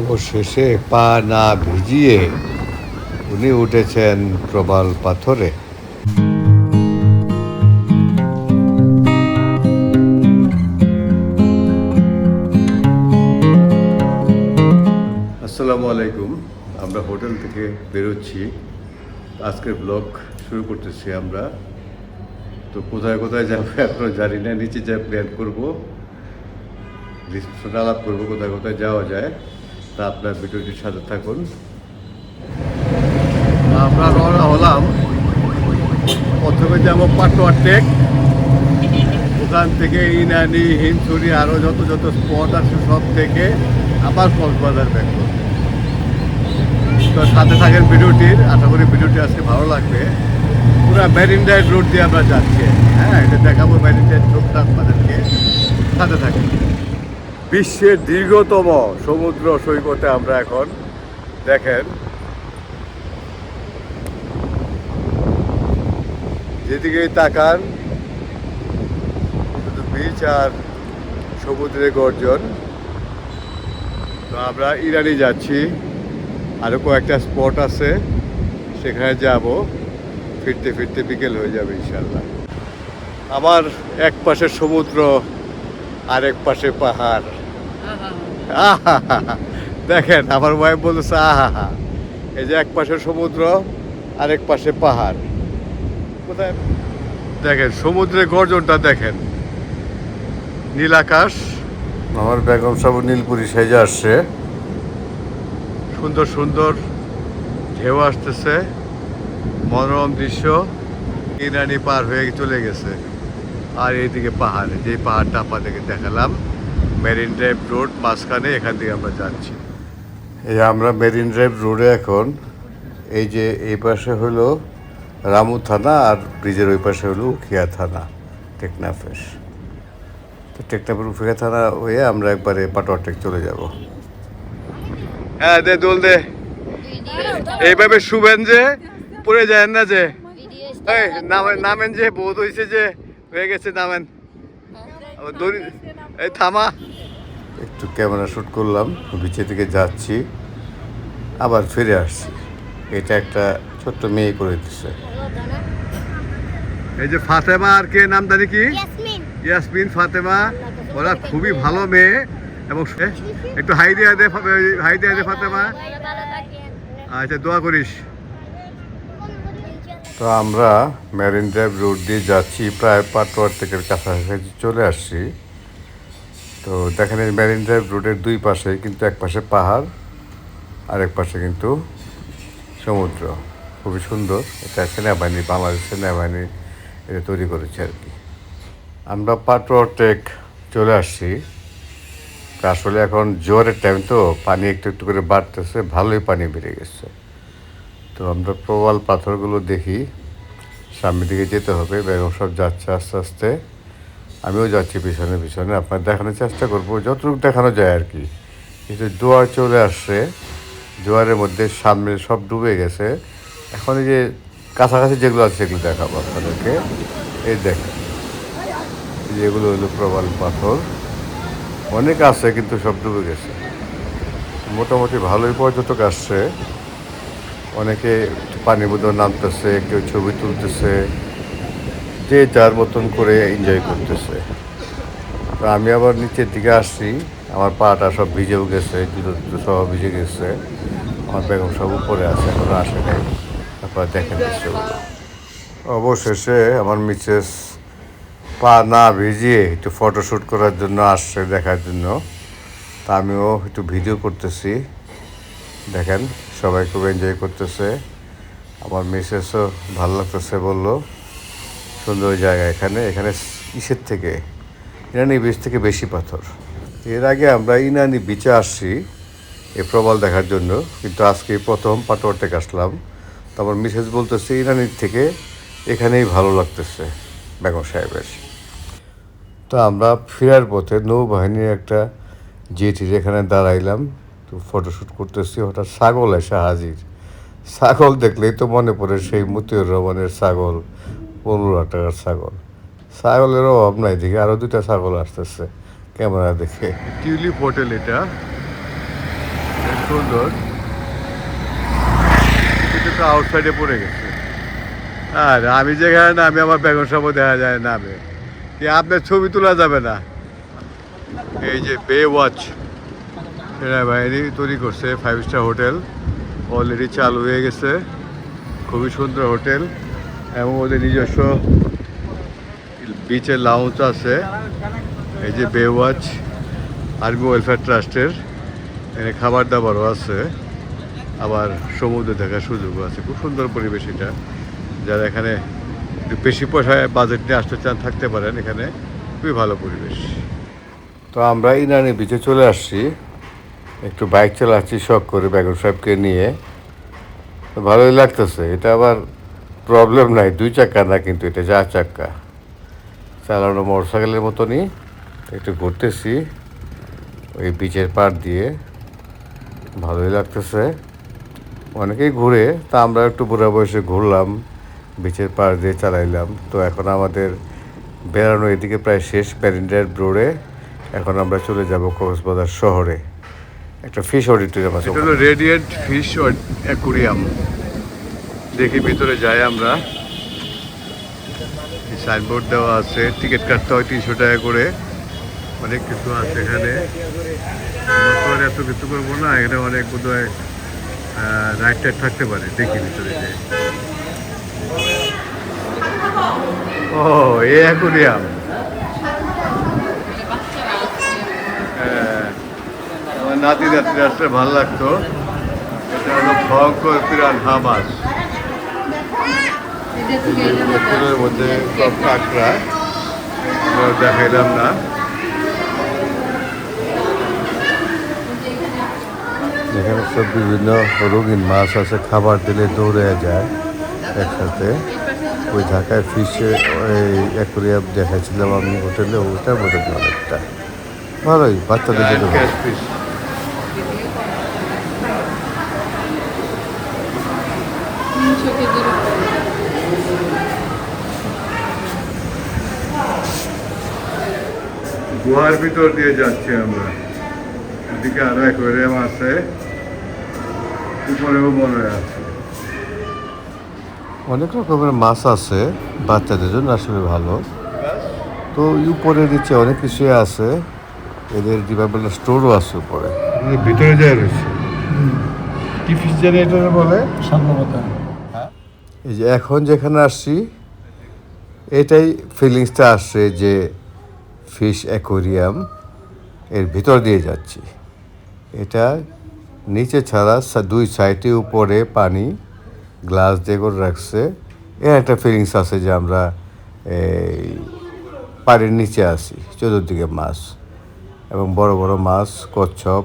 অবশেষে পা না ভিজিয়ে উনি উঠেছেন প্রবাল পাথরে। আসসালামু আলাইকুম। আমরা হোটেল থেকে বেরোচ্ছি। আজকের ব্লগ শুরু করতেছি আমরা। তো কোথায় কোথায় যাব এখনও জানি না, নিচে যা প্ল্যান করব আলাপ করব কোথায় কোথায় যাওয়া যায়। তা আপনার ভিডিওটির সাথে থাকুন। আমরা রওনা হলাম। প্রথমে যাব পাটোয়া টেক, ওখান থেকে ইনানি, হিমছড়ি আরও যত যত স্পট আছে সব থেকে আবার কক্সবাজার ব্যাক তো সাথে থাকেন ভিডিওটির, আশা করি ভিডিওটি আজকে ভালো লাগবে। পুরো মেরিন ড্রাইভ রোড দিয়ে আমরা যাচ্ছি। হ্যাঁ এটা দেখাবো মেরিন ড্রাইভ রোডটা আপনাদেরকে। সাথে থাকেন। বিশ্বের দীর্ঘতম সমুদ্র সৈকতে আমরা এখন, দেখেন। যেদিকেই তাকান, শুধু বিচ আর সমুদ্রের গর্জন। তো আমরা ইরানি যাচ্ছি। আরও কয়েকটা স্পট আছে। সেখানে যাব। ফিরতে ফিরতে বিকেল হয়ে যাবে ইনশাল্লাহ আমার এক পাশে সমুদ্র, আরেক পাশে পাহাড়। দেখেন আমার ওয়াইফ বলতেছে আহা এই যে এক পাশে সমুদ্র আর এক পাশে পাহাড়। কোথায়? দেখেন সমুদ্রের গর্জনটা দেখেন। নীল আকাশ আমার বেগম সাবু নীলপুরি সেজে আসছে। সুন্দর সুন্দর ঢেউ আসতেছে। মনোরম দৃশ্য। ইরানি পার হয়ে চলে গেছে। আর এইদিকে পাহাড় যে পাহাড়টা আপনাদেরকে দেখালাম মেরিন ড্রাইভ রোড মাঝখানে এখান থেকে আমরা যাচ্ছি। এই আমরা মেরিন ড্রাইভ রোডে এখন এই যে এই পাশে হলো রামু থানা আর ব্রিজের ওই পাশে হলো উখিয়া থানা টেকনাফেস তো টেকনাফের উখিয়া থানা হয়ে আমরা একবারে পাটোয়াটেক চলে যাব। হ্যাঁ দে দোল দে। এইভাবে শুবেন যে পড়ে যায় না যে। এই নামেন নামেন যে বোধ হয়েছে যে হয়ে গেছে নামেন। আবার দড়ি এই থামা। একটু ক্যামেরা শ্যুট করলাম বিচে থেকে যাচ্ছি আবার ফিরে আসছি। এটা একটা ছোট্ট মেয়ে করে দিচ্ছে এই যে ফাতেমা আর কে নাম জানি কি? ইয়াসমিন। ইয়াসমিন ফাতেমা। ওরা খুবই ভালো মেয়ে। এবং একটু হাই দিয়ে দে হাই দিয়ে দে ফাতেমা। আচ্ছা দোয়া করিস। তো আমরা মেরিন ড্রাইভ রোড দিয়ে যাচ্ছি প্রায় পাটোয়ার থেকে কাছাকাছি চলে আসছি। তো দেখেন এই মেরিন ড্রাইভ রোডের দুই পাশে কিন্তু এক পাশে পাহাড়, আর এক পাশে কিন্তু সমুদ্র। খুবই সুন্দর। এটা সেনাবাহিনী, বাংলাদেশ সেনাবাহিনী এটা তৈরি করেছে আর কি। আমরা পাটোয়ার টেক চলে আসছি। আসলে এখন জোয়ারের টাইম তো, পানি একটু একটু করে বাড়তেছে, ভালোই পানি বেড়ে গেছে। তো আমরা প্রবাল পাথরগুলো দেখি। সামনের দিকে যেতে হবে, বেগম সব যাচ্ছে আস্তে আস্তে। আমিও যাচ্ছি পিছনে পিছনে। আপনার দেখানোর চেষ্টা করব, যতটুকু দেখানো যায় আর কি। কিন্তু জোয়ার চলে আসছে জোয়ারের মধ্যে সামনে সব ডুবে গেছে। এখন এই যে কাছাকাছি যেগুলো আছে, সেগুলো দেখাবো আপনাদেরকে। এই দেখেন যেগুলো হলো প্রবাল পাথর। অনেক আছে, কিন্তু সব ডুবে গেছে। মোটামুটি ভালোই পর্যটক আসছে। অনেকে পানির মধ্যে নামতেছে, কেউ ছবি তুলতেছে। যে যার মতন করে এনজয় করতেছে। তো আমি আবার নিচের দিকে আসছি, আমার পাটা সব ভিজেও গেছে জুতো জুতো সব ভিজে গেছে। আমার বেগম সব উপরে আছে, এখনও আসে নাই। তারপর দেখেন অবশেষে আমার মিসেস পা না ভিজিয়ে একটু ফটোশ্যুট করার জন্য আসছে দেখার জন্য। তা আমিও একটু ভিডিও করতেছি। দেখেন, সবাই খুব এনজয় করতেছে। আমার মিসেসও ভালো লাগতেছে বলল। সুন্দর জায়গা এখানে। এখানে ইসের থেকে, ইনানি বিচ থেকে বেশি পাথর। এর আগে আমরা ইনানি বিচে আসছি এই প্রবাল দেখার জন্য, কিন্তু আজকে প্রথম পাটোয়ার থেকে আসলাম। তারপর মিসেস বলতেছে, ইনানির থেকে এখানেই ভালো লাগতেছে বেগম সাহেবের। তো আমরা ফেরার পথে নৌবাহিনীর একটা জেটির এখানে দাঁড়াইলাম, তো ফটোশ্যুট করতেছি, হঠাৎ ছাগল এসে হাজির। ছাগল দেখলেই তো মনে পড়ে সেই মতিউর রহমানের ছাগল। পনেরো হাজার টাকার ছাগল। ছাগলের অভাব নাই দেখি আরও দুটা ছাগল আসতেছে ক্যামেরা দেখে। টিউলিপ হোটেল এটা। সুন্দর কিন্তু আউটসাইডে পড়ে গেছে। আর আমি যেখানে না আমি আমার বেগম সব দেখা যায় নামে। কি আপনার ছবি তোলা যাবে না। এই যে বে ওয়াচ সেনা বাহিনী তৈরি করছে ফাইভ স্টার হোটেল। অলরেডি চালু হয়ে গেছে। খুবই সুন্দর হোটেল। এবং ওদের নিজস্ব বিচের লাউঞ্জ আছে। এই যে বে ওয়াচ আর্মি ওয়েলফেয়ার ট্রাস্টের খাবার দাবারও আছে। আবার সমুদ্র দেখার সুযোগও আছে। খুব সুন্দর পরিবেশ এটা। যারা এখানে একটু বেশি পয়সায় বাজেট নিয়ে আসতে চান, থাকতে পারেন এখানে। খুবই ভালো পরিবেশ। তো আমরা ইনানি বিচে চলে আসছি। একটু বাইক চালাচ্ছি, শখ করে বেগম সাহেবকে নিয়ে। ভালোই লাগতেছে। এটা আবার প্রবলেম নাই দুই চাকা না কিন্তু এটা চার চাক্কা চালানো মোটর সাইকেলের মতনই একটু ঘুরতেছি ওই বিচের পাড় দিয়ে। ভালোই লাগতেছে। অনেকেই ঘুরে তা আমরা একটু বুড়া বয়সে ঘুরলাম বিচের পাড় দিয়ে চালাইলাম। তো এখন আমাদের বেড়ানো এদিকে প্রায় শেষ প্যারিন্ডার রোডে। এখন আমরা চলে যাব কক্সবাজার শহরে। একটা ফিশ অডিটোরিয়াম আছে রেডিয়েন্ট ফিশ অ্যাকুরিয়াম দেখি ভিতরে যাই আমরা। সাইনবোর্ড দেওয়া আছে টিকিট কাটতে হয় তিনশো টাকা করে। অনেক কিছু আছে এখানে। এত কিছু করব না, এখানে অনেক বোধ হয় রাইট টাইট থাকতে পারে, দেখি ভিতরে যে ও এ অ্যাকুরিয়াম নাতি নাতি আসলে ভালো লাগতো। এটা হলো ভয়ঙ্কর পিরান হামাস। পুকুরের মধ্যে সব কাঁকড়া দেখাইলাম না। এখানে সব বিভিন্ন রঙিন মাছ আছে খাবার দিলে দৌড়ে যায় একসাথে। ওই ঢাকায় ফিশে ওই অ্যাকোরিয়াম দেখাইছিলাম আমি হোটেলে ওটার মতো অনেকটা। ভালোই বাচ্চাদের জন্য ভালো। তিনশো কেজির উপরে গুহার ভিতর দিয়ে যাচ্ছি আমরা। এদিকে আরও অ্যাকোরিয়াম আছে উপরেও মনে হয় আছে। অনেক রকমের মাছ আছে বাচ্চাদের জন্য আসলে ভালো। তো উপরে নিচে অনেক কিছুই আছে এদের ডিপার্টমেন্ট স্টোরও আছে উপরে। ভিতরে যায় রয়েছে। কি ফিস জানি এটা বলে সম্ভবত এই যে এখন যেখানে আসছি এটাই ফিলিংসটা আসছে যে ফিশ অ্যাকোরিয়াম এর ভিতর দিয়ে যাচ্ছি। এটা নিচে ছাড়া দুই সাইডে উপরে পানি, গ্লাস দিয়ে করে রাখছে। এর একটা ফিলিংস আছে যে আমরা এই পানির নিচে আসি চতুর্দিকে মাছ এবং বড় বড় মাছ, কচ্ছপ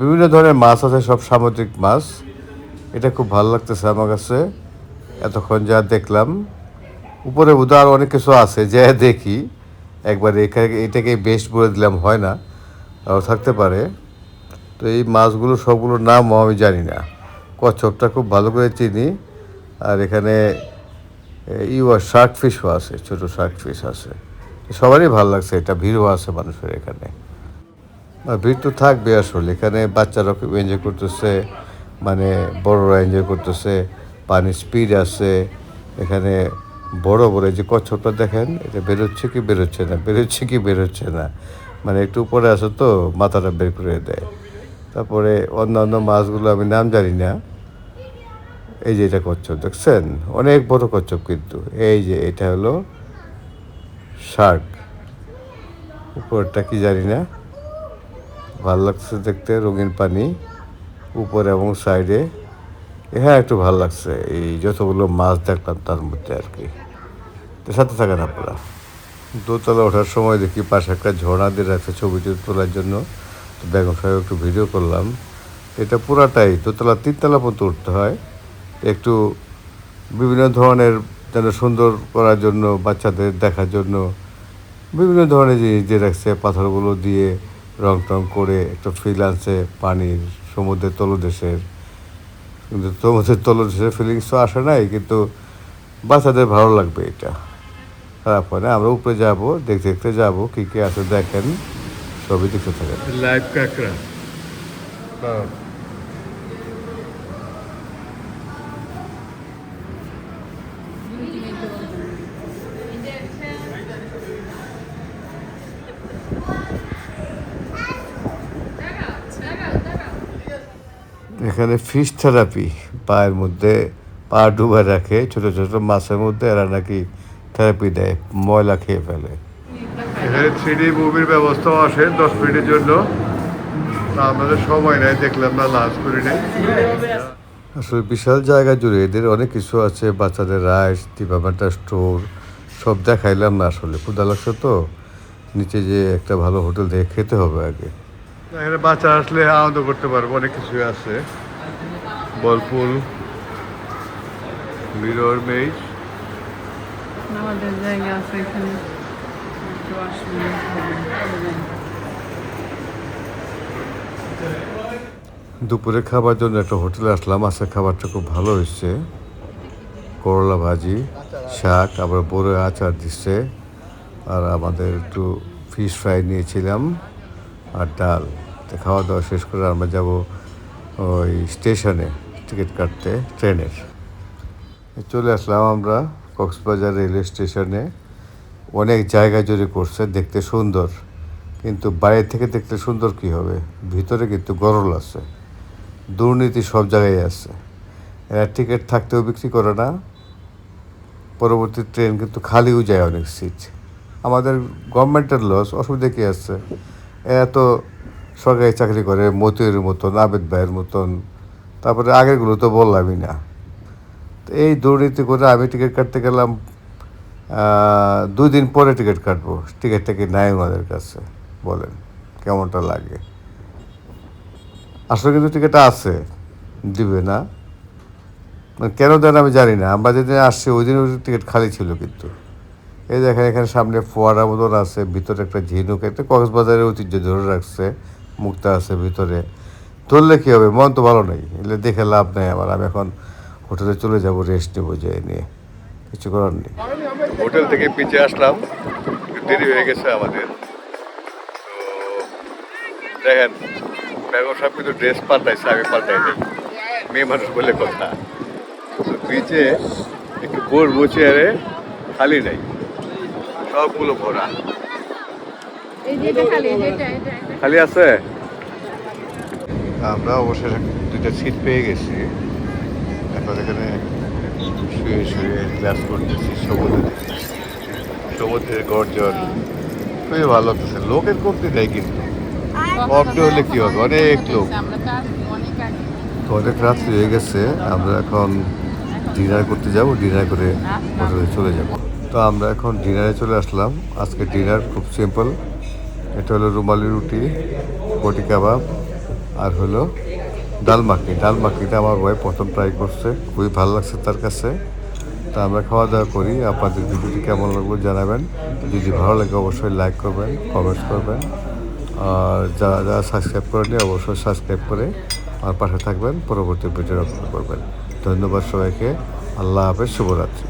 বিভিন্ন ধরনের মাছ আছে, সব সামুদ্রিক মাছ। এটা খুব ভালো লাগতেছে আমার কাছে। এতক্ষণ যা দেখলাম, উপরে আরও অনেক কিছু আছে, যে দেখি। একবার এটাকে বেস্ট বলে দিলাম, হয় না থাকতে পারে। তো এই মাছগুলো, সবগুলোর নামও আমি জানি না। কচ্ছপটা খুব ভালো করে চিনি। আর এখানে ইউ আর শার্ক ফিশও আছে, ছোটো শার্ক ফিশ আছে। সবারই ভালো লাগছে, এটা ভিড়ও আছে মানুষের এখানে। ভিড় তো থাকবে আসলে, এখানে বাচ্চারা খুব এনজয় করতেছে মানে বড়রা এনজয় করতেছে, পানির স্পিড আছে, এখানে বড় বড়, এই যে কচ্ছপটা দেখেন এটা বেরোচ্ছে কি বেরোচ্ছে না, বেরোচ্ছে কি বেরোচ্ছে না। মানে একটু উপরে আসে তো, মাথাটা বের করে দেয়। তারপরে অন্যান্য মাছগুলো আমি নাম জানি না। এই যে এটা কচ্ছপ, দেখছেন? অনেক বড় কচ্ছপ কিন্তু। এই যে এটা হলো শার্ক। উপরটা কি জানি না। ভালো লাগছে দেখতে, রঙিন পানি, উপরে এবং সাইডে। হ্যাঁ একটু ভালো লাগছে। এই যতগুলো মাছ দেখলাম তার মধ্যে আর কি। তো সাথে থাকেন আপনারা। দোতলা ওঠার সময় দেখি পাশে একটা ঝর্ণা দিয়ে রাখছে ছবি টবি তোলার জন্য। তো বেগম সাহেব একটু ভিডিও করলাম। এটা পুরাটাই দোতলা তিনতলা পর্যন্ত উঠতে হয়। একটু বিভিন্ন ধরনের যেন সুন্দর করার জন্য, বাচ্চাদের দেখার জন্য বিভিন্ন ধরনের জিনিস দিয়ে রাখছে। পাথরগুলো দিয়ে রং টং করে একটা ফিল আনছে পানির সমুদ্রের তলদেশের। কিন্তু সমুদ্রের তলদেশের ফিলিংস তো আসে নাই, কিন্তু বাচ্চাদের ভালো লাগবে এটা। তারপরে আমরা উপরে যাব দেখতে দেখতে যাব কি কি আছে দেখেন সবই দেখতে থাকেন। লাইভ কাঁকড়া। হ্যাঁ। এখানে ফিশ থেরাপি পায়ের মধ্যে পা ডুবে রাখে ছোট ছোট মাছের মধ্যে এরা নাকি থেরাপি দেয় ময়লা খেয়ে ফেলে। এখানে থ্রি ডি মুভির ব্যবস্থাও আসে দশ মিনিটের জন্য। আমাদের সময় নেই দেখলাম না লাঞ্চ করে নেই আসলে বিশাল জায়গা জুড়ে এদের অনেক কিছু আছে বাচ্চাদের রাইস ডিপার্টমেন্টাল স্টোর সব দেখাইলাম না আসলে। ক্ষুদা লাগছে তো নিচে যে একটা ভালো হোটেল দেখে খেতে হবে আগে। এখানে বাচ্চা আসলে আনন্দ করতে পারব অনেক কিছু আছে। বলপুল মিরর মেজ আমাদের জায়গা আছে এখানে দুপুরে খাবার জন্য একটা হোটেলে আসলাম। আজকে খাবারটা খুব ভালো হয়েছে। করলা ভাজি, শাক, আবার বড় আচার দিচ্ছে। আর আমাদের একটু ফিশ ফ্রাই নিয়েছিলাম আর ডাল। তো খাওয়া দাওয়া শেষ করে আমরা যাব ওই স্টেশনে টিকিট কাটতে, ট্রেনের। চলে আসলাম আমরা। কক্সবাজার রেলওয়ে স্টেশনে অনেক জায়গা জুড়ে করছে, দেখতে সুন্দর। কিন্তু বাইরে থেকে দেখতে সুন্দর কি হবে? ভিতরে কিন্তু গরল আছে। দুর্নীতি সব জায়গায় আছে। এরা টিকিট থাকতেও বিক্রি করে না। পরবর্তী ট্রেন কিন্তু খালিও যায় অনেক সিট আমাদের গভর্নমেন্টের লস অসুবিধা কী আছে? এরা তো সরকারি চাকরি করে, মতির মতন, আবেদ ভাইয়ের মতন। তারপরে আগেরগুলো তো বললামই না। এই দুর্নীতি করে আমি টিকিট কাটতে গেলাম দুই দিন পরে টিকিট কাটবো। টিকিটটা কি নাই ওনাদের কাছে, বলেন, কেমনটা লাগে? আসলে কিন্তু টিকিট আছে, দিবে না। কেন দেন আমি জানি না। আমরা যেদিন আসছি, ওই দিন টিকিট খালি ছিল কিন্তু। এই দেখেন, এখানে সামনে ফোয়ারা মতন আছে, ভিতরে একটা ঝিনুক, একটা কক্সবাজারের ঐতিহ্য ধরে রাখছে, মুক্তা আছে ভিতরে। ধরলে কী হবে? মন তো ভালো নেই, এলে দেখে লাভ নেই আমার। আমি এখন হোটেলে চলে যাব রেস্ট নেব যেয়ে নিয়ে। কিছু করার নেই। হোটেল থেকে পিছিয়ে আসলাম। একটু দেরি হয়ে গেছে আমাদের। তো দেখেন বেগম সাহেব কিন্তু ড্রেস পাল্টাইছে আমি পাল্টাই নেই। মেয়ে মানুষ বলে কথা। তো বিচে একটু বসবো চেয়ারে খালি নেই। সবগুলো ভরা। খালি আছে? আমরা অবশ্যই দুইটা সিট পেয়ে গেছি। এখন এখানে শুয়ে শুয়ে ক্লাস করতেছি সমুদ্র সমুদ্রের গর্জন খুবই ভালো লাগতেছে। লোকের কমতি দেয় কিন্তু। কমতে হলে কি হবে? অনেক লোক। আমরা অনেক রাত্রি হয়ে গেছে আমরা এখন ডিনার করতে যাব ডিনার করে হোটেলে চলে যাব। তো আমরা এখন ডিনারে চলে আসলাম। আজকে ডিনার খুব সিম্পল এটা হলো রুমালি রুটি বটি কাবাব আর হলো ডাল মাখনি। ডাল মাখনিটা আমার ওয়াইফ প্রথম ট্রাই করছে, খুবই ভালো লাগছে তার কাছে। তা আমরা খাওয়া দাওয়া করি, আপনাদের ভিডিওটি কেমন লাগল জানাবেন। যদি ভালো লাগে অবশ্যই লাইক করবেন কমেন্টস করবেন। আর যারা যারা সাবস্ক্রাইব করেনি অবশ্যই সাবস্ক্রাইব করে আমার পাশে থাকবেন, পরবর্তী ভিডিও আপলোড করবেন। ধন্যবাদ সবাইকে, আল্লাহ হাফেজ, শুভরাত্রি।